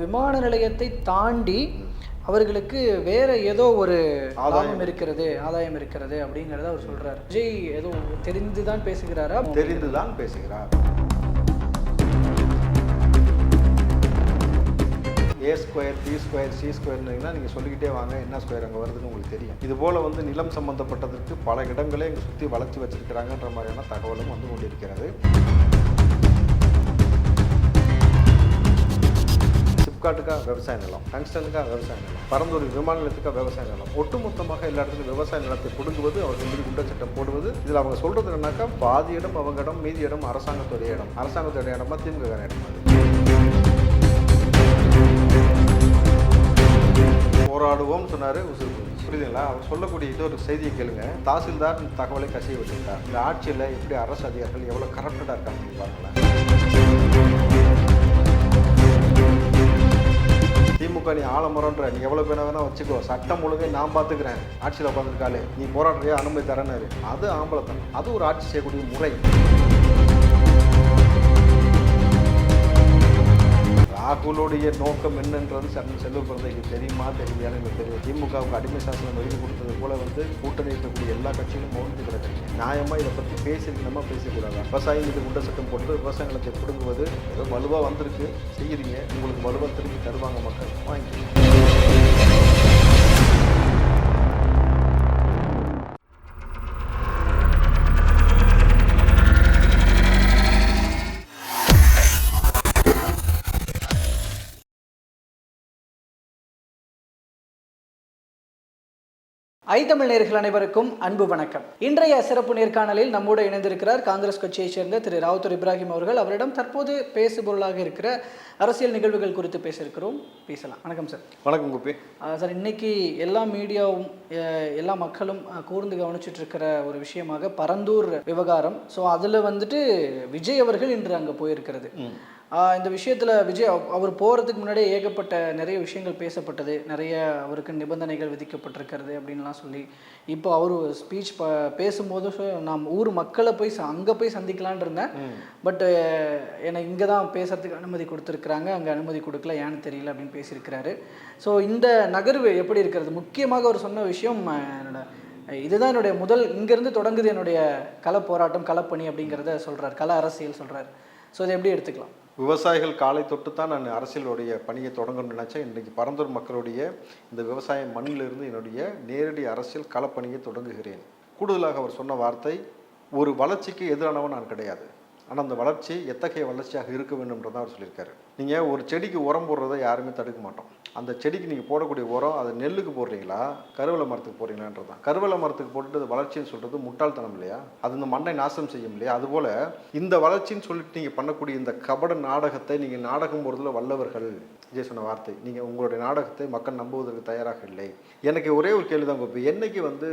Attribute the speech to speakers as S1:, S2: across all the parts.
S1: விமான நிலையத்தை தாண்டி அவர்களுக்கு வேற ஏதோ ஒரு
S2: ஆதாயம்.
S1: இருக்கிறது ஆதாயம் இருக்கிறது அப்படிங்கிறத அவர் சொல்றாரு. விஜய் ஏதோ தெரிந்து தான் பேசுகிறாரா
S2: தெரிந்துதான் பேசுகிறார். A square B square C ஸ்கொயர்னீங்கன்னா நீங்கள் சொல்லிக்கிட்டே வாங்க என்ன ஸ்கொயர் அங்கே வருதுன்னு உங்களுக்கு தெரியும். இது போல் வந்து நிலம் சம்பந்தப்பட்டதற்கு பல இடங்களே இங்கே சுற்றி வளர்ச்சி வச்சிருக்கிறாங்கன்ற மாதிரியான தகவலும் வந்து கொண்டிருக்கிறது. ஃப்ளிப்கார்ட்டுக்காக விவசாய நிலம் டங்ஸ்டனுக்காக விவசாய நிலம் பரந்தூர் விமான நிலையத்துக்காக விவசாய நிலம் ஒட்டுமொத்தமாக எல்லா இடத்துலையும் விவசாய நிலத்தை பிடுங்குவது அவர்கள் மீது குண்ட சட்டம் போடுவது இதில் அவங்க சொல்றது என்னன்னாக்கா பாதி இடம் அவங்க இடம் மீதி இடம் அரசாங்கத்துடைய இடம். அரசாங்கத்துடைய இடமா திமுக இடம் அது. போராடுவோம் சொன்னாரு உசுறு புரியுதுங்களா? அவர் சொல்லக்கூடிய இது ஒரு செய்தியை கேளுங்க. தாசில்தார் இந்த தகவலை கசிய வச்சிருக்கார் இந்த ஆட்சியில் எப்படி அரசு அதிகாரிகள் எவ்வளோ கரப்டடாக இருக்காங்க பாருங்களேன். திமுக நீ ஆலமரம்ன்ற நீ எவ்வளோ பேரை வேணால் வச்சுக்கோ. சட்டம் ஒழுங்கை நான் பார்த்துக்கிறேன் ஆட்சியில் உட்காந்துருக்காளே நீ போராடுறியா? அனுமதி தரேன்னாரு. அது ஆம்பளத்தன் அது ஒரு ஆட்சி செய்யக்கூடிய முறை. ராகுலுடைய நோக்கம் என்னன்றது சரண் செல்வ பிறந்தைக்கு தெரியுமா? தெரியாதுன்னு எனக்கு தெரியும் திமுகவுக்கு அடிமை சாசனம் எழுதி கொடுத்தது போல வந்து கூட்டணி இருக்கக்கூடிய எல்லா கட்சிகளும் மௌனத்து கிடக்கு நியாயமாக இதை பற்றி பேசிருக்கணுமா பேசக்கூடாது? விவசாயிகளுக்கு குண்ட சட்டம் போட்டு விவசாய நிலத்தை ஏதோ வலுவாக வந்திருக்கு. செய்கிறீங்க உங்களுக்கு வலுவாக திரும்பி தருவாங்க மக்கள். வாங்கிக்கோங்க.
S1: ஐத்தமிழ் நேர்கள் அனைவருக்கும் அன்பு வணக்கம். இன்றைய சிறப்பு நேர்காணலில் நம்மோடு இணைந்திருக்கிறார் காங்கிரஸ் கட்சியைச் சேர்ந்த திரு ராவுத்தர் இப்ராஹிம் அவர்கள். அவரிடம் தற்போது பேசுபொருளாக இருக்கிற அரசியல் நிகழ்வுகள் குறித்து பேச இருக்கிறோம் பேசலாம். வணக்கம் சார்.
S2: வணக்கம் குப்பி.
S1: சார் இன்னைக்கு எல்லா மீடியாவும் எல்லா மக்களும் கூர்ந்து கவனிச்சிட்டு இருக்கிற ஒரு விஷயமாக பரந்தூர் விவகாரம். ஸோ அதில் வந்துட்டு விஜய் அவர்கள் இன்று அங்கே போயிருக்கிறது. இந்த விஷயத்தில் விஜய் அவ- அவர் போகிறதுக்கு முன்னாடியே ஏகப்பட்ட நிறைய விஷயங்கள் பேசப்பட்டது. நிறைய அவருக்கு நிபந்தனைகள் விதிக்கப்பட்டிருக்கிறது அப்படின்லாம் சொல்லி இப்போ அவர் ஸ்பீச் ப பேசும்போது நாம் ஊர் மக்களை போய் அங்கே போய் சந்திக்கலான் இருந்தேன். பட் எனக்கு இங்கே தான் பேசுறதுக்கு அனுமதி கொடுத்துருக்குறாங்க. அங்கே அனுமதி கொடுக்கல ஏன்னு தெரியல அப்படின்னு பேசியிருக்கிறாரு. ஸோ இந்த நகர்வு எப்படி இருக்கிறது? முக்கியமாக அவர் சொன்ன விஷயம் என்னோட இதுதான் என்னுடைய முதல் இங்கேருந்து தொடங்குது என்னுடைய கள போராட்டம் களப்பணி அப்படிங்கிறத சொல்கிறார் கள அரசியல் சொல்கிறார் ஸோ இதை எப்படி எடுத்துக்கலாம்?
S2: விவசாயிகள் காலை தொட்டு தான் நான் அரசியலுடைய பணியை தொடங்கணும்னு நினச்சேன். இன்றைக்கு பரந்தூர் மக்களுடைய இந்த விவசாய மண்ணிலிருந்து என்னுடைய நேரடி அரசியல் களப்பணியை தொடங்குகிறேன். கூடுதலாக அவர் சொன்ன வார்த்தை ஒரு வளர்ச்சிக்கு எதிரானவன் நான் கிடையாது. ஆனால் அந்த வளர்ச்சி எத்தகைய வளர்ச்சியாக இருக்க வேண்டும்ன்றதான் அவர் சொல்லியிருக்காரு. நீங்கள் ஒரு செடிக்கு உரம் போடுறதை யாருமே தடுக்க மாட்டோம். அந்த செடிக்கு நீங்கள் போடக்கூடிய உரம் அது நெல்லுக்கு போடுறீங்களா? கருவேல மரத்துக்கு போடுறீங்களான்றது தான். கருவேல மரத்துக்கு போட்டுட்டு அது வளர்ச்சின்னு சொல்கிறது முட்டாள்தனம் இல்லையா? அது இந்த மண்ணை நாசம் செய்யும் இல்லையா? அதுபோல் இந்த வளர்ச்சின்னு சொல்லிட்டு நீங்கள் பண்ணக்கூடிய இந்த கபட நாடகத்தை நீங்கள் நாடகம் போடுறதுல வல்லவர்கள். விஜய் சொன்ன வார்த்தை. நீங்கள் உங்களுடைய நாடகத்தை மக்கள் நம்புவதற்கு தயாராக இல்லை. எனக்கு ஒரே ஒரு கேள்வி தான் கோபி. என்னைக்கு வந்து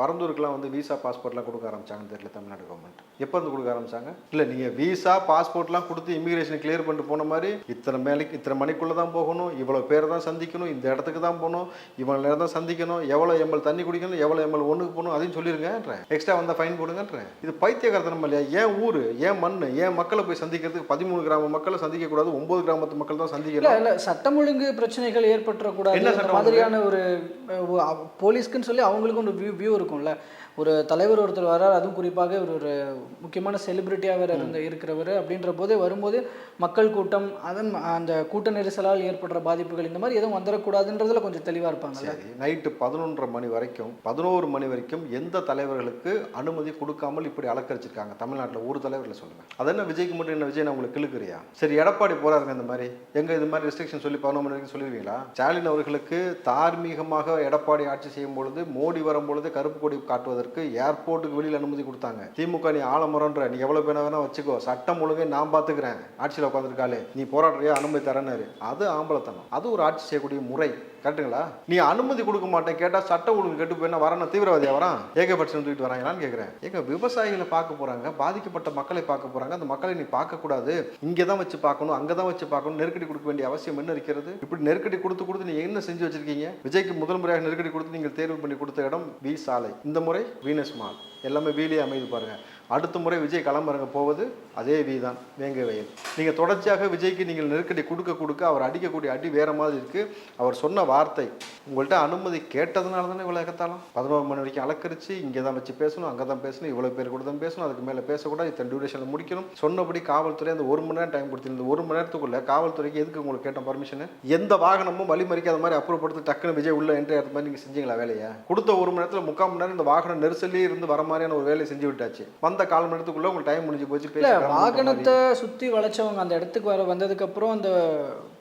S2: பரந்தூருக்குலாம் வந்து விசா பாஸ்போர்ட்லாம் கொடுக்க ஆரம்பிச்சாங்கன்னு தெரியல தமிழ்நாடு கவர்மெண்ட் எப்போ வந்து கொடுக்க ஆரம்பிச்சாங்க? இல்லை நீங்கள் விசா பாஸ்போர்ட்லாம் கொடுத்து இமிகிரேஷன் கிளியர் பண்ணிட்டு போன மாதிரி இத்தனை மேலைக்கு இத்தனை மணிக்குள்ளே தான் போகணும். இவ்வளோ பேரை தான் சந்திக்கணும். இந்த இடத்துக்கு தான் போகணும். இவ்வளோ நேரம் தான் சந்திக்கணும். எவ்வளோ எம்எல் தண்ணி குடிக்கணும் எவ்வளோ எம்எல் ஒன்றுக்கு போகணும் அதையும் சொல்லிருங்கன்றேன் எக்ஸ்ட்ரா வந்தால் ஃபைன் போடுங்கன்றேன். இது பைத்தியகாரத்தனம் இல்லையா? ஏன் ஊர் ஏன் மண் ஏன் மக்களை போய் சந்திக்கிறதுக்கு பதிமூணு கிராம மக்களை சந்திக்கக்கூடாது ஒம்பது கிராமத்து மக்கள் தான் சந்திக்கணும்?
S1: இல்லை சட்டம் ஒழுங்கு பிரச்சனைகள் ஏற்பட்டுறக்கூடாது. மாதிரியான ஒரு போலீஸ்க்குன்னு சொல்லி அவங்களுக்கும் ஒரு வியூ வியூ இருக்கும்ல. ஒரு தலைவர் ஒருத்தர் வரார் அதுவும் குறிப்பாக இவர் ஒரு முக்கியமான செலிபிரிட்டியாக வேற இருந்த இருக்கிறவர் அப்படின்ற போது வரும்போது மக்கள் கூட்டம் அதன் அந்த கூட்ட நெரிசலால் ஏற்படுற பாதிப்புகள் இந்த மாதிரி எதுவும் வந்துடக்கூடாதுன்றதுல கொஞ்சம் தெளிவாக இருப்பாங்கல்ல?
S2: சரி நைட்டு பதினொன்றரை மணி வரைக்கும் பதினோரு மணி வரைக்கும் எந்த தலைவர்களுக்கு அனுமதி கொடுக்காமல் இப்படி அலக்கரிச்சிருக்காங்க? தமிழ்நாட்டில் ஒரு தலைவரில் சொல்லுங்க. அது என்ன விஜய்க்கு மட்டும் என்ன விஜய் நான் உங்களுக்கு கிழக்குறியா சரி எடப்பாடி போறாருங்க இந்த மாதிரி. எங்க இது மாதிரி ரெஸ்ட்ரிக்ஷன் சொல்லி பதினொரு மணி வரைக்கும் சொல்லிடுவீங்களா? ஸ்டாலின் அவர்களுக்கு தார்மீகமாக எடப்பாடி ஆட்சி செய்யும் பொழுது மோடி வரும் பொழுது கருப்பு கொடி காட்டுவதற்கு ஏர்போர்ட்டுக்கு வெளியில் அனுமதி கொடுத்தாங்க. திமுக நீ ஆலமரன்ற நீ எவ்வளோ பேனா வேணா வச்சுக்கோ. சட்டம் ஒழுங்கை நான் பார்த்துக்கிறேன் ஆட்சியில் உட்காந்துருக்காளே நீ போராடுறியா? அனுமதி தரேன்னாரு. அது ஆம்பளத்தனம். அது ஒரு ஆட்சி செய்யக்கூடிய முறை. கரெக்டுங்களா? நீ அனுமதி கொடுக்க மாட்டேன் கேட்டால் சட்ட ஒழுங்கு கெட்டு போயினா வரான தீவிரவாதியாக வரான்? ஏகபட்சம் தூக்கிட்டு வராங்களான்னு கேட்குறேன் ஏங்க விவசாயிகளை பார்க்க போகிறாங்க பாதிக்கப்பட்ட மக்களை பார்க்க போகிறாங்க அந்த மக்களை நீ பார்க்கக்கூடாது இங்கே தான் வச்சு பார்க்கணும் அங்கே தான் வச்சு பார்க்கணும் நெருக்கடி கொடுக்க வேண்டிய அவசியம் என்ன இருக்கிறது? இப்படி நெருக்கடி கொடுத்து கொடுத்து நீங்கள் என்ன செஞ்சு வச்சிருக்கீங்க? விஜய்க்கு முதல் முறையாக நெருக்கடி கொடுத்து நீங்கள் தேர்வு பண்ணி கொடுத்த இடம் வி சாலை. இந்த முறை வீனஸ் மால். எல்லாமே வீலே அமைது பாருங்கள் அடுத்த முறை விஜய் களமிறங்க போவது அதே வி தான் வேங்க வயல். நீங்கள் தொடர்ச்சியாக விஜய்க்கு நீங்கள் நெருக்கடி கொடுக்க கொடுக்க அவர் அடிக்கக்கூடிய அடி வேறு மாதிரி இருக்குது அவர் சொன்ன வார்த்தை உங்கள்கிட்ட அனுமதி கேட்டதுனால தானே இவ்வளோ எகத்தாலும் பதினோரு மணி வரைக்கும் அலக்கரிச்சு இங்கே தான் வச்சு பேசணும் அங்கே தான் பேசணும் இவ்வளோ பேர் கூட தான் பேசணும் அதுக்கு மேலே பேசக்கூடாது இத்தனை டியூரேஷனில் முடிக்கணும். சொன்னபடி காவல்துறை அந்த ஒரு மணி நேரம் டைம் கொடுத்துருந்த ஒரு மணி நேரத்துக்குள்ளே காவல்துறைக்கு எதுக்கு உங்களுக்கு கேட்ட பர்மிஷன் எந்த வாகனமும் வழிமறிக்காத மாதிரி அப்ரூவ் படுத்து டக்குனு விஜய் உள்ள என்ட்ரி ஆகிற மாதிரி நீங்கள் செஞ்சீங்களா வேலையை? கொடுத்த ஒரு மணி நேரத்தில் முக்கால் மணி நேரம் இந்த வாகனம் நெரிசலே இருந்து வர மாதிரியான ஒரு வேலையை செஞ்சு விட்டாச்சு. வந்த கால் மணி நேரத்துக்குள்ள உங்களுக்கு டைம் முடிஞ்சு போச்சு
S1: இல்ல வாகனத்தை சுத்தி வளைச்சவங்க அந்த இடத்துக்கு வர வந்ததுக்கு அப்புறம் அந்த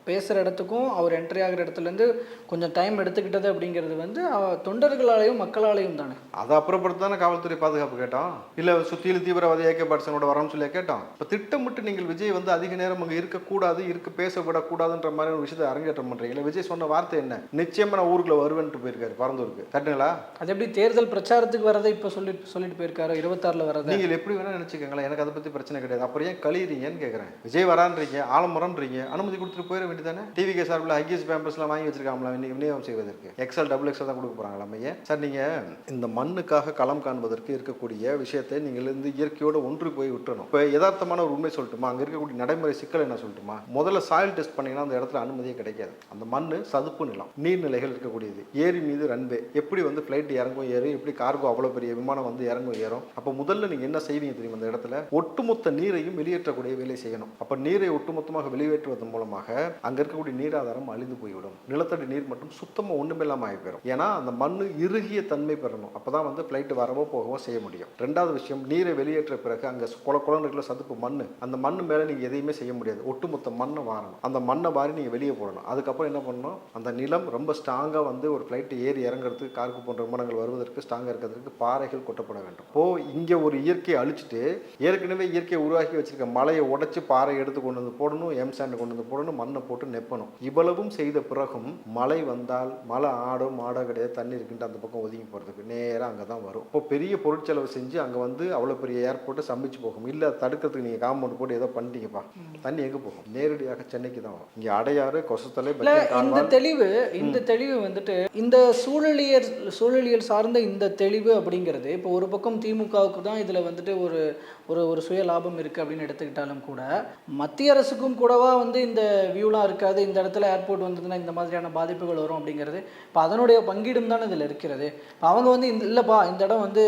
S1: பேசுற இடத்துக்கும் அவர் என்ட்ரி ஆகிற இடத்துல இருந்து கொஞ்சம் டைம் எடுத்துக்கிட்டது அப்படிங்கிறது வந்து தொண்டர்களாலையும் மக்களாலையும் தானே.
S2: அதை அப்புறப்படுத்த தானே காவல்துறை பாதுகாப்பு கேட்டோம் இல்லை சுத்தியில் தீவிரவாதி ஏகே பாட்சனோட வரணும்னு சொல்லி கேட்டோம் இப்போ திட்டமிட்டு நீங்கள் விஜய் வந்து அதிக நேரம் அங்கே இருக்கக்கூடாது இருக்க பேசக்கூடாதுன்ற மாதிரி ஒரு விஷயத்தை அரங்கேற்றம் பண்ணுறீங்களா விஜய் சொன்ன வார்த்தை என்ன? நிச்சயமா நான் ஊருக்குள்ள வருவேன்ட்டு போயிருக்காரு பரந்தூருக்கு. கட்டுங்களா
S1: அது எப்படி தேர்தல் பிரச்சாரத்துக்கு வரதை இப்போ சொல்லிட்டு சொல்லிட்டு போயிருக்காரு இருபத்தாறுல வரதை
S2: நீங்கள் எப்படி வேணா நினச்சிக்கோங்களேன். எனக்கு அதை பற்றி பிரச்சனை கிடையாது. அப்புறம் ஏன் கழிறீங்கன்னு கேட்குறேன் விஜய் வரான்றீங்க ஆலமரம்ன்றீங்க அனுமதி கொடுத்துட்டு போயிட வேண்டியதானே டிவிகே சார்பில் ஹைகேஸ் பேம்பர்ஸ்லாம் வாங்கி வச்சிருக்காங்களா இன்னைக்கு விநியோகம் செய்வதற்கு. எக்ஸல் டபுள் எக்ஸல் தான் கொடுக்க போகிறாங்களா ஐயா. சார் நீங்கள் இந்த மண்ணுக்காக களம் காண்பதற்கு இருக்கக்கூடிய விஷயத்தை நீங்கள் இருந்து இயற்கையோடு ஒன்று போய் விட்டுறணும். இப்போ யதார்த்தமான ஒரு உண்மை சொல்லட்டுமா? அங்கே இருக்கக்கூடிய நடைமுறை சிக்கல் என்ன சொல்லட்டுமா? முதல்ல சாயில் டெஸ்ட் பண்ணீங்கன்னா அந்த இடத்துல அனுமதியே கிடைக்காது. அந்த மண் சதுப்பு நிலம் நீர்நிலைகள் இருக்கக்கூடியது. ஏரி மீது ரன்வே எப்படி வந்து ஃப்ளைட் இறங்கும் ஏறும் எப்படி கார்கோ அவ்வளோ பெரிய விமானம் வந்து இறங்கும் ஏறும்? அப்போ முதல்ல நீங்கள் என்ன செய்வீங்க தெரியும் அந்த இடத்துல? ஒட்டுமொத்த நீரையும் வெளியேற்றக்கூடிய வேலை செய்யணும். அப்போ நீரை ஒட்டுமொத்தமாக வெளியேற்றுவதன் மூலமாக அங்கே இருக்கக்கூடிய நீராதாரம் அழிந்து போய்விடும். நிலத்தடி நீர் மட்டும் சுத்தமாக ஒன்றுமில்லாமல் ஆகி போயிடும் ஏன்னா அந்த மண் இறுகிய தன்மை பெறணும். அப்போ தான் வந்து ஃப்ளைட்டு வரவோ போகவோ செய்ய முடியும். ரெண்டாவது விஷயம் நீரை வெளியேற்ற பிறகு அங்கே குள குளம் சதுப்பு மண் அந்த மண் மேலே நீங்கள் எதையுமே செய்ய முடியாது. ஒட்டுமொத்த மண்ணை வாரணும். அந்த மண்ணை வாரி நீங்கள் வெளியே போடணும். அதுக்கப்புறம் என்ன பண்ணணும்? அந்த நிலம் ரொம்ப ஸ்ட்ராங்காக வந்து ஒரு ஃப்ளைட்டு ஏறி இறங்குறதுக்கு காருக்கு போன்ற விமானங்கள் வருவதற்கு ஸ்ட்ராங்காக இருக்கிறதுக்கு பாறைகள் கொட்டப்பட வேண்டும். போ இங்கே ஒரு இயற்கையை அழிச்சிட்டு ஏற்கனவே இயற்கையை உருவாக்கி வச்சிருக்க மலையை உடச்சி பாறை எடுத்து கொண்டு வந்து போடணும் எம் சாண்ட் கொண்டு வந்து போடணும் மண்ணை போட்டு நெப்பணும். இவ்வளவும் செய்த பிறகும் மழை வந்தால் மழை ஆடோ மாடோ கிடையாது தண்ணி இருக்குன்ட்டு அந்த பக்கம் ஒதுங்கி போகிறதுக்கு நேராக அங்கே தான் வரும். இப்போ பெரிய பொருட்செலவு செஞ்சு அங்கே வந்து அவ்வளோ பெரிய ஏர்போர்ட்டை சமைச்சு போகும். இல்லை தடுக்கிறதுக்கு நீங்கள் காம்பவுண்ட் போட்டு ஏதோ பண்ணிட்டீங்கப்பா. தண்ணி எங்கே போகும்? நேரடியாக சென்னைக்கு தான் வரும். இங்கே அடையாறு கொசத்தலை
S1: இந்த தெளிவு இந்த தெளிவு வந்துட்டு இந்த சூழலியல் சூழலியல் சார்ந்த இந்த தெளிவு அப்படிங்கிறது இப்போ ஒரு பக்கம் திமுகவுக்கு தான் இதுல வந்துட்டு ஒரு ஒரு ஒரு சுய லாபம் இருக்கு அப்படின்னு எடுத்துக்கிட்டாலும் கூட மத்திய அரசுக்கும் கூடவா வந்து இந்த வியூலாம் இருக்காது. இந்த இடத்துல ஏர்போர்ட் வந்ததுன்னா இந்த மாதிரியான பாதிப்புகள் வரும் அப்படிங்கிறது. இப்போ அதனுடைய பங்கீடும் தானே இதில் இருக்கிறது. இப்போ அவங்க வந்து இந்த இல்லைப்பா இந்த இடம் வந்து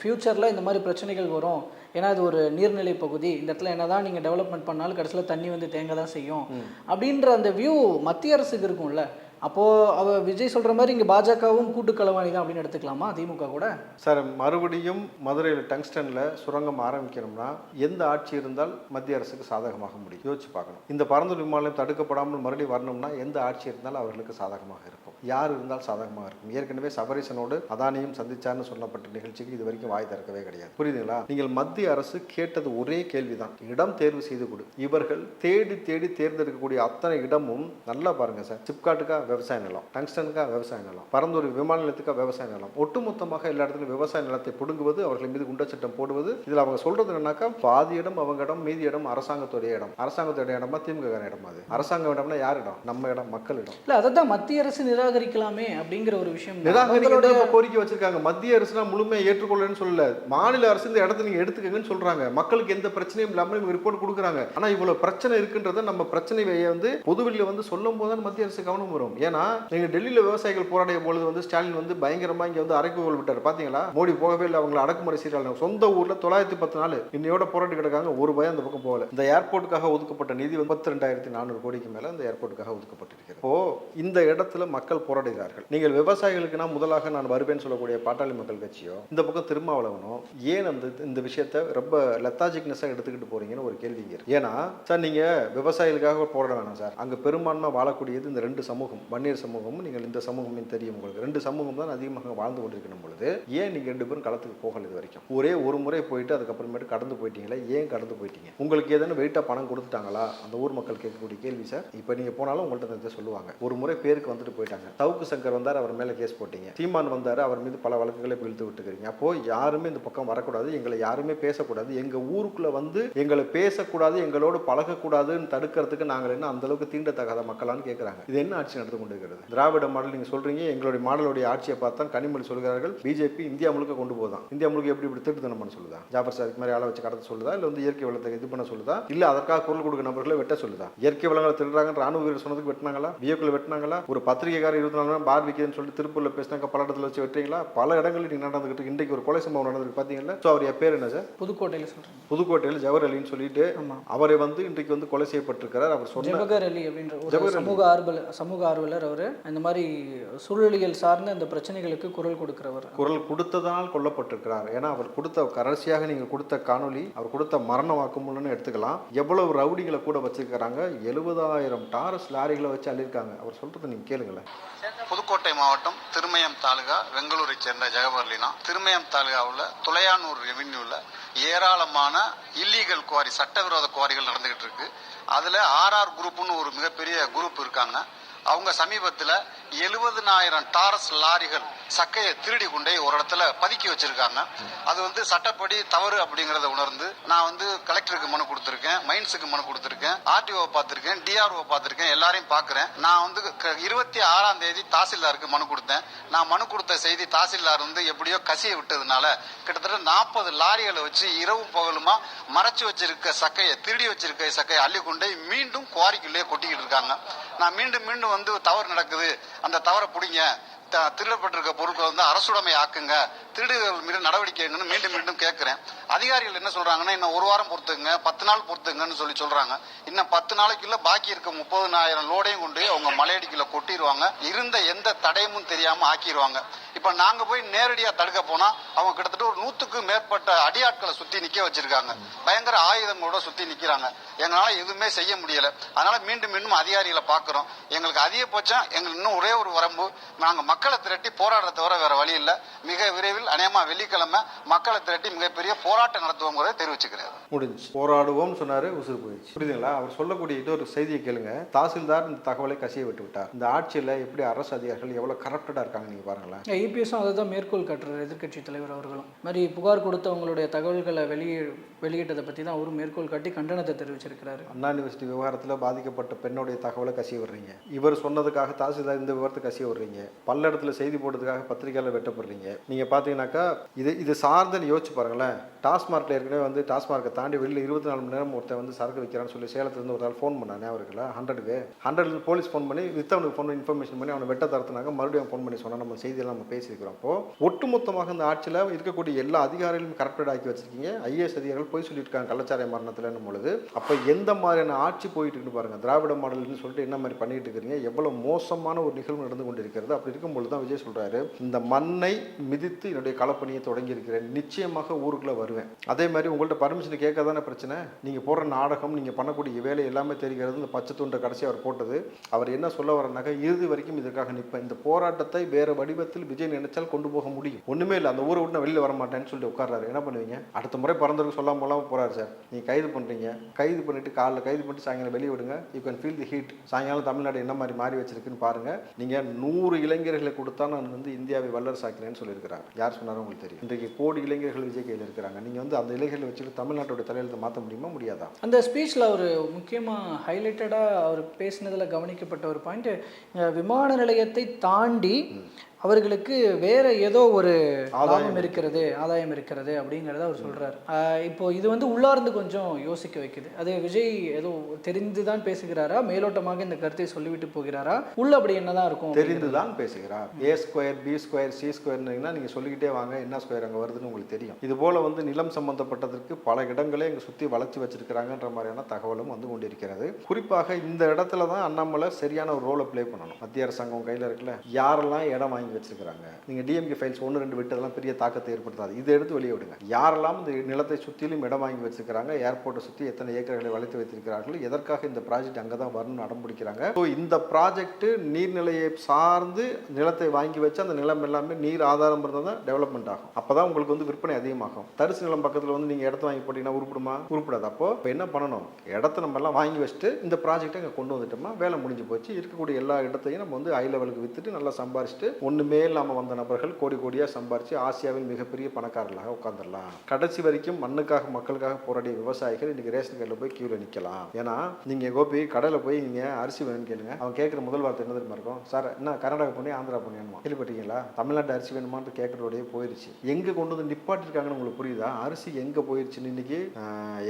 S1: ஃப்யூச்சரில் இந்த மாதிரி பிரச்சனைகள் வரும். ஏன்னா இது ஒரு நீர்நிலை பகுதி. இந்த இடத்துல என்னதான் நீங்கள் டெவலப்மெண்ட் பண்ணாலும் கடைசியில் தண்ணி வந்து தேங்க தான் செய்யும் அப்படின்ற அந்த வியூ மத்திய அரசுக்கு இருக்கும்ல. அப்போது அவ விஜய் சொல்கிற மாதிரி இங்கே பாஜகவும் கூட்டு களவாணி தான் அப்படின்னு எடுத்துக்கலாமா? திமுக கூட?
S2: சார் மறுபடியும் மதுரையில் டங்ஸ்டனில் சுரங்கம் ஆரம்பிக்கணும்னா எந்த ஆட்சி இருந்தால் மத்திய அரசுக்கு சாதகமாக முடியும்? யோசிச்சு பார்க்கணும். இந்த பரந்தூர் விமானம் தடுக்கப்படாமல் மறுபடியும் வரணும்னா எந்த ஆட்சி இருந்தால் அவர்களுக்கு சாதகமாக இருக்கும். யார் இருந்தால் சாதகமாக இருக்கும்? ஏற்கனவே சபரிசனோடு அதானியும் சந்திச்சார்னு சொல்லப்பட்ட நிகழ்ச்சிக்கு இது வரைக்கும் வாய் திறக்கவே கிடையாது. புரியுதுங்களா? நீங்கள் மத்திய அரசு கேட்டது ஒரே கேள்விதான். இடம் தேர்வு செய்து கொடு. இவர்கள் தேடி தேடி தேர்ந்தெடுக்கக்கூடிய அத்தனை இடமும் நல்லா பாருங்க சார். சிப்காட்டுக்கா விவசாய நிலம் டங்ஸ்டனுக்கா விவசாய நிலம் பரந்தூர் விமான நிலையத்துக்கா விவசாய நிலம் ஒட்டுமொத்தமாக எல்லா இடத்துலையும் விவசாய நிலத்தை பிடுங்குவது அவர்கள் மீது குண்டச்சட்டம் போடுவது இதில் அவங்க சொல்றது என்னன்னாக்கா பாதி இடம் அவங்க இடம் மீதி இடம் அரசாங்கத்துடைய இடம். அரசாங்கத்துடைய இடமா திமுக இடம் அது. அரசாங்க இடம்னா யார் இடம்? நம்ம இடம் மக்கள் இடம்.
S1: இல்லை அதை தான் மத்திய அரசு நிராகரிக்கலாமே அப்படிங்கிற ஒரு விஷயம்
S2: இப்ப கோரிக்கை வச்சிருக்காங்க. மத்திய அரசுனா முழுமையை ஏற்றுக்கொள்ளன்னு சொல்லல. மாநில அரசு இந்த இடத்த நீங்க எடுத்துக்கங்கன்னு சொல்றாங்க. மக்களுக்கு எந்த பிரச்சனையும் இல்லாம இவங்க ரிப்போர்ட் கொடுக்குறாங்க. ஆனா இவ்வளவு பிரச்சனை இருக்குன்றத நம்ம பிரச்சனையை வந்து பொதுவெளியில வந்து சொல்லும் போது மத்திய அரசு கவனம் வரும். ஏன்னா நீங்க டெல்லியில விவசாயிகள் போராடிய பொழுது வந்து ஸ்டாலின் வந்து பயங்கரமா இங்க வந்து அரைக்குகோல் விட்டார் பாத்தீங்களா? மோடி போகவே இல்லை அவங்களை அடக்குமுறை சீராளர் சொந்த ஊர்ல தொள்ளாயிரத்தி பத்து நாள் இன்னையோட போராடி கிடக்காங்க. ஒரு பயம் அந்த பக்கம் போகல. இந்த ஏர்போர்ட்டுக்காக ஒதுக்கப்பட்ட நிதி வந்து முப்பத்தி ரெண்டாயிரத்தி நானூறு கோடிக்கு மேல இந்த ஏர்போர்ட்டுக்காக ஒதுக்கப்பட்டிருக்கிறது. இப்போ இந்த இடத்துல மக்கள் போராடுகிறார்கள். நீங்கள் விவசாயிகளுக்குனா முதலாக நான் வருவேன்னு சொல்லக்கூடிய பாட்டாளி மக்கள் கட்சியோ இந்த பக்கம் திருமாவளவனோ ஏன் அந்த இந்த விஷயத்த ரொம்ப லெத்தாஜிக்னஸாக எடுத்துக்கிட்டு போறீங்கன்னு ஒரு கேள்வி ஏன்னா சார் நீங்க விவசாயிகளுக்காக போராட வேணாம் சார். அங்க பெரும்பான்மை வாழக்கூடியது இந்த ரெண்டு சமூகம். வன்னியர் சமூகமும் நீங்கள் இந்த சமூகமும் தெரியும் உங்களுக்கு. ரெண்டு சமூகம் தான் அதிகமாக வாழ்ந்து கொண்டிருக்கணும் பொழுது ஏன் நீங்கள் ரெண்டு பேரும் களத்துக்கு போகல இது வரைக்கும்? ஒரே ஒரு முறை போயிட்டு அதுக்கப்புறமேட்டு கடந்து போயிட்டீங்களா? ஏன் கடந்து போயிட்டீங்க? உங்களுக்கு ஏதேனும் வெயிட்டாக பணம் கொடுத்துட்டாங்களா? அந்த ஊர் மக்கள் கேட்கக்கூடிய கேள்வி சார் இப்போ நீங்கள் போனாலும் உங்கள்கிட்ட இதை சொல்லுவாங்க. ஒரு முறை பேருக்கு வந்துட்டு போயிட்டாங்க. சவுக்கு சங்கர் வந்தார் அவர் மேலே கேஸ் போட்டீங்க. சீமான் வந்தார் அவர் மீது பல வழக்குகளை இப்ப இழுத்து விட்டுக்கிறீங்க. அப்போ யாருமே இந்த பக்கம் வரக்கூடாது எங்களை யாருமே பேசக்கூடாது. எங்கள் ஊருக்குள்ளே வந்து எங்களை பேசக்கூடாது எங்களோடு பழகக்கூடாதுன்னு தடுக்கிறதுக்கு நாங்கள் என்ன அந்த அளவுக்கு தீண்டத்தகாத மக்களான்னு கேட்குறாங்க இது என்ன ஆட்சி நடத்துறீங்க எடுத்து கொண்டிருக்கிறது. திராவிட மாடல் நீங்க சொல்றீங்க எங்களுடைய மாடலுடைய ஆட்சியை பார்த்தா கனிமொழி சொல்கிறார்கள். பிஜேபி இந்தியா முழுக்க கொண்டு போதான் இந்தியா முழுக்க எப்படி இப்படி திருட்டுத்தனம் சொல்லுதா? ஜாபர் சாதிக்கு மாதிரி ஆளை வச்சு கடத்த சொல்லுதா? இல்ல வந்து இயற்கை வளத்தை இது பண்ண சொல்லுதா? இல்ல அதற்காக குரல் கொடுக்க நபர்களை வெட்ட சொல்லுதா? இயற்கை வளங்களை திருடுறாங்க ராணுவ வீரர் சொன்னதுக்கு வெட்டினாங்களா? வியக்குள்ள வெட்டினாங்களா? ஒரு பத்திரிகைக்காரர் இருபத்தி நாலு மணி பார் விற்கிறதுன்னு சொல்லிட்டு திருப்பூர்ல பேசினாங்க பல இடத்துல வச்சு வெட்டுறீங்களா? பல இடங்களில் நீங்க நடந்துகிட்டு. இன்றைக்கு ஒரு கொலை சம்பவம் நடந்திருக்கு பாத்தீங்களா ஸோ அவர் பேர் என்ன சார்?
S1: புதுக்கோட்டையில் சொல்கிறேன்
S2: புதுக்கோட்டையில் ஜவஹர் அலின்னு சொல்லிட்டு. அவரை வந்து இன்றைக்கு வந்து கொலை செய்யப்பட்டிருக்கிறார். அவர் சொன்ன
S1: ஜவஹர் அலி அப்படின்ற. சமூக ஆர்வலர் சமூக ஆர்வலர் அவர். இந்த மாதிரி சூழலியல் சார்ந்த இந்த பிரச்சனைகளுக்கு குரல் கொடுக்கிறவர்.
S2: குரல் கொடுத்ததனால் கொல்லப்பட்டிருக்கிறார். ஏன்னா அவர் கொடுத்த கடைசியாக நீங்க கொடுத்த காணொளி அவர் கொடுத்த மரண வாக்குமூலம்னு எடுத்துக்கலாம். எவ்வளவு ரவுடிகளை கூட வச்சிருக்கிறாங்க. எழுபதாயிரம் டாரஸ் லாரிகளை வச்சு அள்ளியிருக்காங்க. அவர் சொல்றதை நீங்க கேளுங்களேன்.
S3: புதுக்கோட்டை மாவட்டம் திருமயம் தாலுகா வெங்களூரை சேர்ந்த ஜெகவர்லினா. திருமயம் தாலுகாவில் துளையானூர் ரெவென்யூவில் ஏராளமான இல்லீகல் குவாரி சட்டவிரோத குவாரிகள் நடந்துகிட்டு இருக்கு. அதில் ஆர்ஆர் குரூப்னு ஒரு மிகப்பெரிய குரூப் இருக்காங்க. அவங்க சமீபத்தில் எழுபதனாயிரம் டாரஸ் லாரிகள் சக்கையை திருடி கொண்டே ஒரு இடத்துல பதுக்கி வச்சிருக்காங்க. அது வந்து சட்டப்படி தவறு அப்படிங்கறத உணர்ந்து நான் வந்து கலெக்டருக்கு மனு கொடுத்துருக்கேன் மைன்ஸுக்கு மனு கொடுத்துருக்கேன் ஆர்டிஓ பார்த்துருக்கேன் டிஆர்ஓ பார்த்துருக்கேன் எல்லாரையும் பார்க்குறேன். நான் வந்து க- இருபத்தி ஆறாம் தேதி தாசில்தாருக்கு மனு கொடுத்தேன். நான் மனு கொடுத்த செய்தி தாசில்தார் வந்து எப்படியோ கசிய விட்டதுனால கிட்டத்தட்ட நாற்பது லாரிகளை வச்சு இரவு பகலுமா மறைச்சு வச்சிருக்க சக்கையை திருடி வச்சிருக்க சக்கையை அள்ளி கொண்டே மீண்டும் குவாரிக்குள்ளேயே கொட்டிக்கிட்டு இருக்காங்க. நான் மீண்டும் மீண்டும் வந்து தவறு நடக்குது. அந்த தவறை பிடிங்க. திருடப்பட்டிருக்க பொருட்கள் வந்து அரசுடைமை ஆக்குங்க திருடுகள் மீது நடவடிக்கை எடுங்கன்னு மீண்டும் மீண்டும் கேட்கிறேன். அதிகாரிகள் என்ன சொல்றாங்கன்னா இன்னும் ஒரு வாரம் பொறுத்துங்க பத்து நாள் பொறுத்துங்கன்னு சொல்லி சொல்றாங்க. இன்னும் பத்து நாளைக்குள்ள பாக்கி இருக்க முப்பதுனாயிரம் லோடையும் கொண்டு அவங்க மலையடிக்குள்ள கொட்டிடுவாங்க இருந்த எந்த தடையமும் தெரியாம ஆக்கிடுவாங்க இப்ப நாங்க போய் நேரடியா தடுக்க போனா அவங்க கிட்டத்தட்ட ஒரு நூத்துக்கு மேற்பட்ட அடியாட்களை சுத்தி நிக்க வச்சிருக்காங்க. பயங்கர ஆயுதங்களோட சுத்தி நிக்கிறாங்க. எங்களால எதுவுமே செய்ய முடியல. அதனால மீண்டும் மீண்டும் அதிகாரிகளை பாக்குறோம். எங்களுக்கு அதிகபட்சம் எங்களுக்கு இன்னும் ஒரே ஒரு வரம்பு. நாங்க மக்களை திரட்டி போராடுறத தவிர வேற வழி இல்லை. மிக விரைவில் அநேகமா வெள்ளிக்கிழமை மக்களை திரட்டி மிகப்பெரிய போராட்டம் நடத்துவோங்கிறத தெரிவிச்சுக்கிறேன்
S2: முடிஞ்சு போராடுவோம் சொன்னாரு உசுறு போயிடுச்சு. புரியுதுங்களா? அவர் சொல்லக்கூடிய இது ஒரு செய்தியை கேளுங்க. தாசில்தார் இந்த தகவலை கசிய விட்டு விட்டார் இந்த ஆட்சியில எப்படி அரசு அதிகாரிகள் எவ்வளவு கரப்டடா இருக்காங்க நீங்க பாருங்களேன்.
S1: ஐபிஎஸும் அதை தான் மேற்கோள் காட்டுறாரு எதிர்க்கட்சி தலைவர் அவர்களும். மாதிரி புகார் கொடுத்தவங்களுடைய தகவல்களை வெளியே வெளியிட்டதை பற்றி தான் அவரும் மேற்கோள் காட்டி கண்டனத்தை தெரிவிச்சிருக்கிறாரு.
S2: அண்ணா யூனிவர்சிட்டி விவகாரத்தில் பாதிக்கப்பட்ட பெண்ணுடைய தகவலை கசிய விடுறீங்க. இவர் சொன்னதுக்காக தாசில்தார் இந்த விவரத்தை கசிய விடுறீங்க. பல்லடத்தில் செய்தி போட்டதுக்காக பத்திரிகையாளர் வெட்டப்படுறீங்க. நீங்கள் பார்த்தீங்கன்னாக்கா இது இது சார்ந்து யோசிச்சு பாருங்களேன். டாஸ்மார்க்கில் ஏற்கனவே வந்து டாஸ்மார்க்கை தாண்டி வெளியில் இருபத்தி நாலு மணி நேரம் ஒருத்தன் வந்து சரக்கு வைக்கிறான்னு சொல்லி சேலத்துலேருந்து ஒரு நாள் ஃபோன் பண்ணானே அவருக்குல ஹண்ட்ரடுக்கு. ஹண்ட்ரட்லேருந்து போலீஸ் ஃபோன் பண்ணி வித்தவனுக்கு ஃபோன் இன்ஃபர்மேஷன் பண்ணி அவனை வெட்ட தரத்துனாங்க. மறுபடியும் ஃபோன் பண்ணி சொன்னால் நம்ம செய்தியெல்லாம் நம்ம பேசியிருக்கிறோம். அப்போ ஒட்டுமொத்தமாக இந்த ஆட்சியில் இருக்கக்கூடிய எல்லா அதிகாரிகளும் கரெக்டட் ஆக்கி வச்சிருக்கீங்க. ஐஏஎஸ் அதிகாரிகள் போய் சொல்லியிருக்காங்க கள்ளச்சாராய மரணத்தில்னும் பொழுது. அப்போ எந்த மாதிரியான ஆட்சி போயிட்டு இருக்குன்னு பாருங்கள் திராவிட மாடல்னு சொல்லிட்டு என்ன மாதிரி பண்ணிட்டு இருக்கிறீங்க? எவ்வளோ மோசமான ஒரு நிகழ்வு நடந்து கொண்டிருக்கிறது? அப்படி இருக்கும் பொழுது தான் விஜய் சொல்கிறாரு இந்த மண்ணை மிதித்து என்னுடைய களப்பணியை தொடங்கியிருக்கிறேன் நிச்சயமாக ஊருக்குள்ளே வருவேன். அதே மாதிரி உங்கள்கிட்ட பர்மிஷன் கேட்க தானே பிரச்சனை? நீங்க போடுற நாடகம் நீங்க பண்ணக்கூடிய வேலை எல்லாமே தெரிகிறது. இந்த பச்சை துண்டை கடைசி அவர் போட்டது. அவர் என்ன சொல்ல வரனாக்கா இறுதி வரைக்கும் இதற்காக நிற்பேன். இந்த போராட்டத்தை வேறு வடிவத்தில் விஜய் நினைச்சால் கொண்டு போக முடியும். ஒண்ணுமே இல்லை. அந்த ஊரை விட்டு நான் வெளியில வர மாட்டேன்னு சொல்லிட்டு உட்கார்றாரு. என்ன பண்ணுவீங்க? அடுத்த முறை பிறந்தவருக்கு சொல்லாம போலாம போறாரு சார். நீங்க கைது பண்றீங்க. கைது பண்ணிட்டு காலைல கைது பண்ணிட்டு சாயங்காலம் வெளியே விடுங்க. You can feel the heat சாயங்காலம் தமிழ்நாடு என்ன மாதிரி மாறி வச்சிருக்குன்னு பாருங்க. நீங்க நூறு இளைஞர்களை கொடுத்தா நான் வந்து இந்தியாவை வல்லரசாக்கிறேன்னு சொல்லியிருக்கிறாங்க யார் சொன்னாரோ உங்களுக்கு தெரியும். இன்றைக்கு கோடி இளைஞர்கள் விஜய் கையில் இருக்கிறாங்க. நீங்க வந்து அந்த இளைஞர்களை வச்சுட்டு தமிழ்நாட்டோட தலையெழுத்தை மாற்ற முடியுமா முடியாதா?
S1: அந்த ஸ்பீச்சில் அவர் முக்கியமாக ஹைலைட்டடாக அவர் பேசினதில் கவனிக்கப்பட்ட ஒரு பாயிண்ட் விமான நிலையத்தை தாண்டி அவர்களுக்கு வேற ஏதோ ஒரு லாபம் இருக்கிறது ஆதாயம் இருக்கிறது அப்படிங்கிறத அவர் சொல்றாரு. இப்போ இது வந்து உள்ளார்ந்து கொஞ்சம் யோசிக்க வைக்குது. அது விஜய் ஏதோ தெரிந்து தான் பேசுகிறாரா? மேலோட்டமாக இந்த கருத்தை சொல்லிவிட்டு போகிறாரா? உள்ள அப்படி என்னதான் இருக்கும்
S2: தெரிந்துதான் பேசுகிறார். A square B square C ஸ்கொயர்னீங்கன்னா நீங்கள் சொல்லிக்கிட்டே வாங்க என்ன ஸ்கொயர் அங்கே வருதுன்னு உங்களுக்கு தெரியும். இது போல வந்து நிலம் சம்பந்தப்பட்டதற்கு பல இடங்களே இங்கே சுற்றி வளைச்சி வச்சிருக்கிறாங்கன்ற மாதிரியான தகவலும் வந்து கொண்டிருக்கிறது. குறிப்பாக இந்த இடத்துல தான் அண்ணாமலை சரியான ஒரு ரோலை ப்ளே பண்ணணும். மத்திய அரசாங்கம் கையில் இருக்குல்ல யாரெல்லாம் இடம் வாங்கி வச்சிருக்கிறாங்க. நீங்கள் டிஎம்கே ஃபைல்ஸ் ஒன்று ரெண்டு விட்டதெல்லாம் பெரிய தாக்கத்தை ஏற்படுத்தாது. இதை எடுத்து வெளியே விடுங்க. யாரெல்லாம் இந்த நிலத்தை சுற்றிலும் இடம் வாங்கி வச்சிருக்கிறாங்க ஏர்போர்ட்டை சுற்றி எத்தனை ஏக்கர்களை வளைத்து வைத்திருக்கிறார்கள் எதற்காக இந்த ப்ராஜெக்ட் அங்கே தான் வரணும்னு அடம்பிடிக்கிறாங்க. ஸோ இந்த ப்ராஜெக்ட் நீர்நிலையை சார்ந்து நிலத்தை வாங்கி வச்சு அந்த நிலம் எல்லாமே நீர் ஆதாரம் இருந்தால் தான் டெவலப்மெண்ட் ஆகும். அப்போ தான் உங்களுக்கு வந்து விற்பனை அதிகமாகும். தரிசு நிலம் பக்கத்தில் வந்து நீங்கள் இடத்த வாங்கி போட்டிங்கன்னா உருப்பிடுமா? உருப்பிடாது. அப்போ இப்போ என்ன பண்ணணும்? இடத்த நம்ம எல்லாம் வாங்கி வச்சுட்டு இந்த ப்ராஜெக்ட்டை இங்கே கொண்டு வந்துட்டோம்னா வேலை முடிஞ்சு போச்சு. இருக்கக்கூடிய எல்லா இடத்தையும் நம்ம வந்து ஹை லெவலுக்கு விற்றுட்டு நல்லா சம்பாரிச்சுட்டு ஒன்று ஒண்ணுமே இல்லாம வந்த நபர்கள் கோடி கோடியாக சம்பாரித்து ஆசியாவில் மிகப்பெரிய பணக்காரர்களாக உட்காந்துடலாம் கடைசி வரைக்கும் மண்ணுக்காக மக்களுக்காக போராடிய விவசாயிகள் இன்னைக்கு ரேஷன் கடையில் போய் கியூவில் நிற்கலாம் ஏன்னா நீங்கள் கோபி கடையில் போய் நீங்கள் அரிசி வேணும்னு கேளுங்க. அவன் கேட்குற முதல் வார்த்தை என்ன தெரியுமா இருக்கும்? சார் என்ன கர்நாடகா பண்ணி ஆந்திரா பண்ணியணுமா கேள்விப்பட்டீங்களா தமிழ்நாட்டு அரிசி வேணுமான்னு கேட்கறோடய போயிருச்சு. எங்கே கொண்டு வந்து நிப்பாட்டிருக்காங்கன்னு உங்களுக்கு புரியுதா? அரிசி எங்கே போயிருச்சுன்னு இன்னைக்கு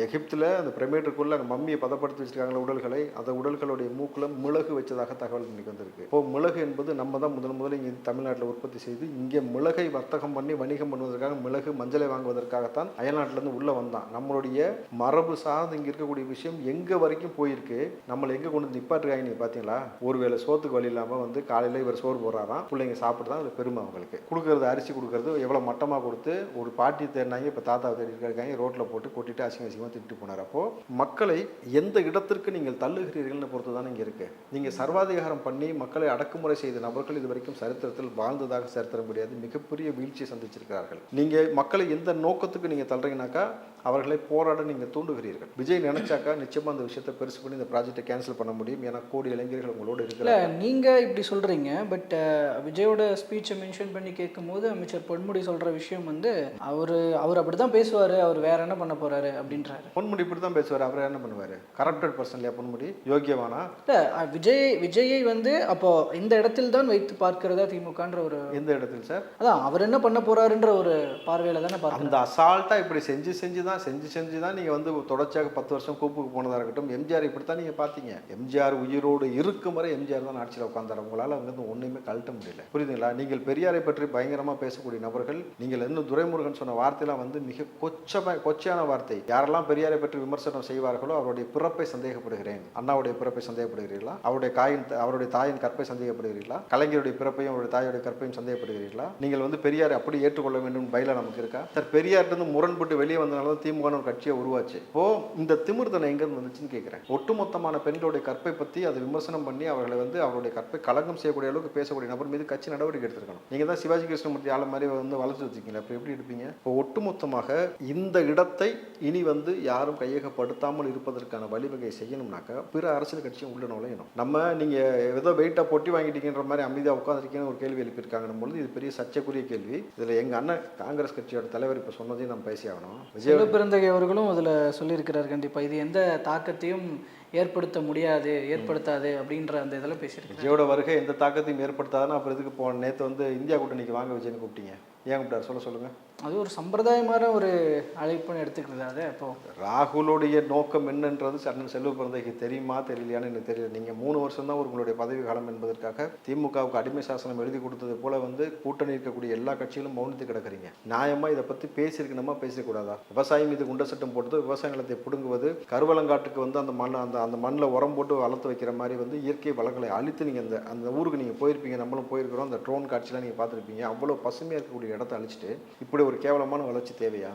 S2: எகிப்தில் அந்த பிரமிட்டுக்குள்ள அங்கே மம்மியை பதப்படுத்தி வச்சிருக்காங்களா உடல்களை அந்த உடல்களுடைய மூக்கில் மிளகு வச்சதாக தகவல் இன்னைக்கு வந்திருக்கு. இப்போ மிளகு என்பது நம்ம தான் முதல் முதல்ல இங்கே தமிழ்நாட்டில் உற்பத்தி செய்து இங்கே மிளகை வர்த்தகம் பண்ணி வணிகம் பண்ணுவதற்காக மிளகு மஞ்சளை வாங்குவதற்காகத்தான் அயல்நாட்டிலேருந்து உள்ளே வந்தான். நம்மளுடைய மரபு சார்ந்து இங்கே இருக்கக்கூடிய விஷயம் எங்கே வரைக்கும் போயிருக்கு? நம்மளை எங்கே கொண்டு வந்து நிப்பாட்டுருக்காங்க நீங்கள் பார்த்தீங்களா ஒருவேளை சோத்துக்கு வழி இல்லாமல் வந்து காலையில் இவர் சோறு போடுறாராம் பிள்ளைங்க சாப்பிட்டு தான் பெருமை அவங்களுக்கு. கொடுக்கறது அரிசி கொடுக்கறது எவ்வளோ மட்டமாக கொடுத்து ஒரு பாட்டி தேடினாங்க இப்போ தாத்தா தேடி இருக்காங்க ரோட்டில் போட்டு கொட்டிட்டு அசிங்க அசிங்கமாக திட்டு போனார். அப்போது மக்களை எந்த இடத்திற்கு நீங்கள் தள்ளுகிறீர்கள்னு பொறுத்து தான் இங்கே இருக்கு. நீங்கள் சர்வாதிகாரம் பண்ணி மக்களை அடக்குமுறை செய்த நபர்கள் இது வரைக்கும் சரித்திரத்தில் வாழ்ந்ததாக சரித்திரம் முடியாது மிகப்பெரிய வீழ்ச்சியை சந்திச்சிருக்கிறார்கள். நீங்கள் மக்களை எந்த நோக்கத்துக்கு நீங்கள் தள்ளுறீங்கனாக்கா அவர்களை போராட நீங்கள் தூண்டுகிறீர்கள். விஜய் நினைச்சாக்கா நிச்சயமா அந்த விஷயத்தை பெருசு பண்ணி இந்த ப்ராஜெக்டை கேன்சல் பண்ண முடியும் ஏன்னா கோடி இளைஞர்கள் உங்களோடு
S1: இல்லை
S2: இருக்கிறாங்க
S1: நீங்கள் இப்படி சொல்கிறீங்க பட் விஜயோட ஸ்பீச்சை மென்ஷன் பண்ணி கேட்கும்போது அமைச்சர் பொன்முடி சொல்கிற விஷயம் வந்து அவர் அவர் அப்படி தான் பேசுவார் அவர் வேற என்ன பண்ண போகிறாரு அப்படின்றாரு.
S2: பொன்முடி இப்படி தான் பேசுவார் அவர் என்ன பண்ணுவார்? கரப்டட் பர்சன் இல்லையா பொன்முடி? யோக்கியவானா
S1: இல்லை விஜய் விஜயை வந்து அப்போ இந்த இடத்தில் தான் வைத்து பார்க்கிறதா திமுகன்ற ஒரு
S2: எந்த இடத்தில் சார்?
S1: அதான் அவர் என்ன பண்ண போறாருன்ற ஒரு பார்வையில தானே பார்க்கணும்
S2: அந்த அசால்ட்டா இப்படி செஞ்சு செஞ்சு தான் செஞ்சு செஞ்சு தான் நீங்க வந்து தொடர்ச்சியாக பத்து வருஷம் கூப்புக்கு போனதா இருக்கட்டும் எம்ஜிஆர் இப்படி தான் நீங்க பாத்தீங்க எம்ஜிஆர் உயிரோடு இருக்கும் வரை எம்ஜிஆர் தான் ஆட்சியில் உட்கார்ந்தார். உங்களால அங்கிருந்து ஒண்ணுமே கழட்ட முடியல. புரியுதுங்களா? நீங்கள் பெரியாரை பற்றி பயங்கரமா பேசக்கூடிய நபர்கள் நீங்கள் இன்னும் துரைமுருகன் சொன்ன வார்த்தையெல்லாம் வந்து மிக கொச்சம கொச்சையான வார்த்தை. யாரெல்லாம் பெரியாரை பற்றி விமர்சனம் செய்வார்களோ அவருடைய பிறப்பை சந்தேகப்படுகிறேன். அண்ணாவுடைய பிறப்பை சந்தேகப்படுகிறீர்களா? அவருடைய காயின் அவருடைய தாயின் கற்பை சந்தேகப்படுகிறீர்களா? கலைஞருடைய பிறப்பையும் அவருடைய தாயோட கற்பையும் சந்தேகப்படுகிறீர்களா? நீங்கள் வந்து பெரியார் அப்படி ஏற்றுக்கொள்ள வேண்டும் பயில நமக்கு இருக்கா? சார் பெரியார்ட்டு முரண்பட்டு வெளியே வந்தனால தான் திமுக ஒரு கட்சியை உருவாச்சு. இப்போ இந்த திமிர்தனை எங்கேருந்து வந்துச்சுன்னு கேட்கிறேன் ஒட்டுமொத்தமான பெண்களுடைய கற்பை பத்தி அதை விமர்சனம் பண்ணி அவர்களை வந்து அவருடைய கற்பை கலங்கம் செய்யக்கூடிய அளவுக்கு பேசக்கூடிய நபர் மீது கட்சி நடவடிக்கை எடுத்திருக்கணும். நீங்க தான் சிவாஜி கிருஷ்ணமூர்த்தி ஆள மாதிரி வந்து வளர்த்து வச்சிருக்கீங்க அப்படி எப்படி எடுப்பீங்க? இப்போ ஒட்டுமொத்தமாக இந்த இடத்தை இனி வந்து யாரும் கையகப்படுத்தாமல் இருப்பதற்கான வழிவகை செய்யணும்னாக்கா பிற அரசியல் கட்சியும் உள்ள நுழையணும். நம்ம நீங்க ஏதோ வெயிட்டா பொட்டி வாங்கிட்டீங்கன்ற மாதிரி அமைதியா உட்காந்துருக்கீங்கன்னு ஒரு கேள்வி எழுப்பியிருக்காங்க பொழுது இது பெரிய சர்ச்சைக்குரிய கேள்வி. இதுல எங்க அண்ணன் காங்கிரஸ் கட்சியோட தலைவர் இப்ப சொன்னதையும் நம்ம பேசி ஆகணும். விஜய்
S1: பிறந்தகை அவர்களும் அதில் சொல்லியிருக்கிறார் கண்டிப்பாக இது எந்த தாக்கத்தையும் ஏற்படுத்த முடியாது ஏற்படுத்தாது அப்படின்ற அந்த இதில் பேசியிருக்காரு
S2: விஜயோட வருகை எந்த தாக்கத்தையும் ஏற்படுத்தாதுன்னு அப்புறம் எதுக்கு போன நேற்று வந்து இந்தியா கூட்டணிக்கு வாங்க விஜய்னு கூப்பிட்டீங்க. ஏன் கூப்பிட்டாரு? சொல்ல சொல்லுங்க.
S1: அது ஒரு சம்பிரதாயமான ஒரு அழைப்புன்னு எடுத்துக்கிறது அது அப்போ.
S2: ராகுலுடைய நோக்கம் என்னன்றது அண்ணன் செல்வ பிறந்தைக்கு தெரியுமா தெரியலையான்னு எனக்கு தெரியல. நீங்கள் மூணு வருஷம் தான் உங்களுடைய பதவி காலம் என்பதற்காக திமுகவுக்கு அடிமை சாசனம் எழுதி கொடுத்தது போல வந்து கூட்டணி இருக்கக்கூடிய எல்லா கட்சிகளும் மௌனத்து கிடக்குறீங்க. நியாயமா இதை பற்றி பேசியிருக்கணுமா பேசக்கூடாதா விவசாயம் மீது குண்ட சட்டம் போட்டது விவசாய நிலத்தை பிடுங்குவது கருவலங்காட்டுக்கு வந்து அந்த மண் அந்த அந்த மண்ணில் உரம் போட்டு வளர்த்து வைக்கிற மாதிரி வந்து இயற்கை வளங்களை அழித்து நீங்கள் அந்த அந்த ஊருக்கு நீங்கள் போயிருப்பீங்க நம்மளும் போயிருக்கிறோம் அந்த ட்ரோன் காட்சிலாம் நீங்கள் பார்த்துருப்பீங்க. அவ்வளோ பசுமையாக இருக்கக்கூடிய இடத்த அழிச்சிட்டு இப்படி ஒரு கேவலமான வளர்ச்சி தேவையா?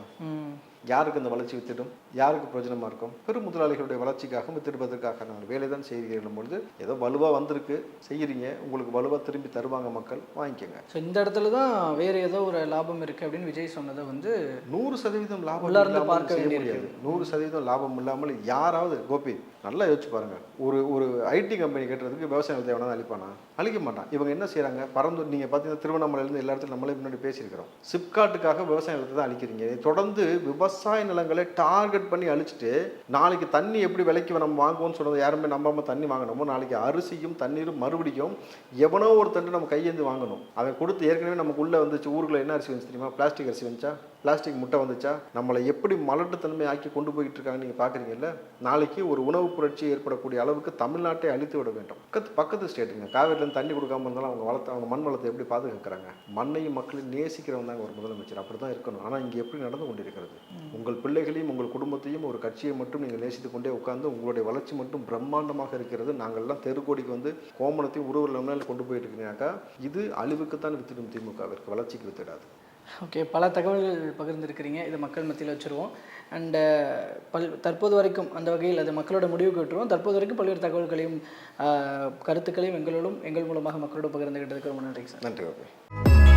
S2: யாருக்கு இந்த வளர்ச்சி வித்திடும்? யாருக்கு பிரயோஜனமா இருக்கும்? பெரும் முதலாளிகளுடைய வளர்ச்சிக்காக வித்திடுவதற்காக நாங்கள் வேலை தான் செய்கிறீர்கள் பொழுது ஏதோ வலுவா வந்திருக்கு செய்கிறீங்க உங்களுக்கு வலுவா திரும்பி தருவாங்க மக்கள் வாங்கிக்கோங்க.
S1: ஸோ இந்த இடத்துல தான் வேற ஏதோ ஒரு லாபம் இருக்கு அப்படின்னு விஜய் சொன்னதை வந்து
S2: நூறு சதவீதம் லாபம்
S1: பார்க்க.
S2: முடியாது. நூறு சதவீதம் லாபம் இல்லாமல் யாராவது கோபி நல்லா யோசிச்சு பாருங்க. ஒரு ஒரு ஐடி கம்பெனி கட்டுறதுக்கு விவசாய எவனா அழிப்பானா? அழிக்க மாட்டான். இவங்க என்ன செய்றாங்க? பறந்து நீங்க பார்த்தீங்கன்னா திருவண்ணாமலையிலேருந்து எல்லா இடத்துலையும் நம்மளே முன்னாடி பேசியிருக்கிறோம். சிப்காட்டுக்காக விவசாய நிலத்தை தான் அழிக்கிறீங்க. தொடர்ந்து விவசாய நிலங்களை டார்கெட் பண்ணி அழிச்சிட்டு நாளைக்கு தண்ணி எப்படி விலைக்கு நம்ம வாங்குவோம்னு சொன்னது யாருமே நம்பாமல் தண்ணி வாங்கணுமோ நாளைக்கு அரிசியும் தண்ணீரும் மறுபடியும் எவனோ ஒருத்தன் நம்ம கையேந்து வாங்கணும். அவன் கொடுத்து ஏற்கனவே நமக்கு உள்ள வந்துச்சு ஊருக்குள்ள என்ன அரிசி வந்துச்சு தெரியுமா? பிளாஸ்டிக் அரிசி வந்துச்சா? பிளாஸ்டிக் முட்டை வந்துச்சா? நம்மளை எப்படி மலட்டுத்தன்மை ஆக்கி கொண்டு போயிட்டு இருக்காங்க நீங்கள் பார்க்குறீங்கல்ல நாளைக்கு ஒரு உணவு புரட்சி ஏற்படக்கூடிய அளவுக்கு தமிழ்நாட்டை அழித்து விட வேண்டும். பக்கத்து பக்கத்து ஸ்டேட்டுங்க காவேரியிலேருந்து தண்ணி கொடுக்காம இருந்தாலும் அவங்க வளர்த்து அவங்க மண் வளத்தை எப்படி பாதுகாக்கிறாங்க? மண்ணையும் மக்களையும் நேசிக்கிறவங்க தான் ஒரு முதலமைச்சர். அப்படி தான் இருக்கணும். ஆனால் இங்கே எப்படி நடந்து கொண்டிருக்கிறது? உங்கள் பிள்ளைகளையும் உங்கள் குடும்பத்தையும் ஒரு கட்சியை மட்டும் நீங்கள் நேசித்து கொண்டே உட்கார்ந்து உங்களுடைய வளர்ச்சி மட்டும் பிரம்மாண்டமாக இருக்கிறது. நாங்கள்லாம் தெருக்கோடிக்கு வந்து கோமணத்தையும் உருவல் கொண்டு போயிட்டு இருக்கீங்கன்னாக்கா இது அழிவுக்குத்தான் வித்திடும் திமுகவிற்கு. வளர்ச்சிக்கு வித்திடாது.
S1: ஓகே பல தகவல்கள் பகிர்ந்திருக்கிறீங்க. இதை மக்கள் மத்தியில் வச்சுருவோம். அண்டு uh, பல் தற்போது வரைக்கும் அந்த வகையில் அது மக்களோட முடிவுக்கு விட்டுருவோம். தற்போது வரைக்கும் பல்வேறு தகவல்களையும் uh, கருத்துக்களையும் எங்களோடும் எங்கள் மூலமாக மக்களோட பகிர்ந்துகிட்டதுக்கு ரொம்ப நன்றி சார்.
S2: நன்றி ஓகே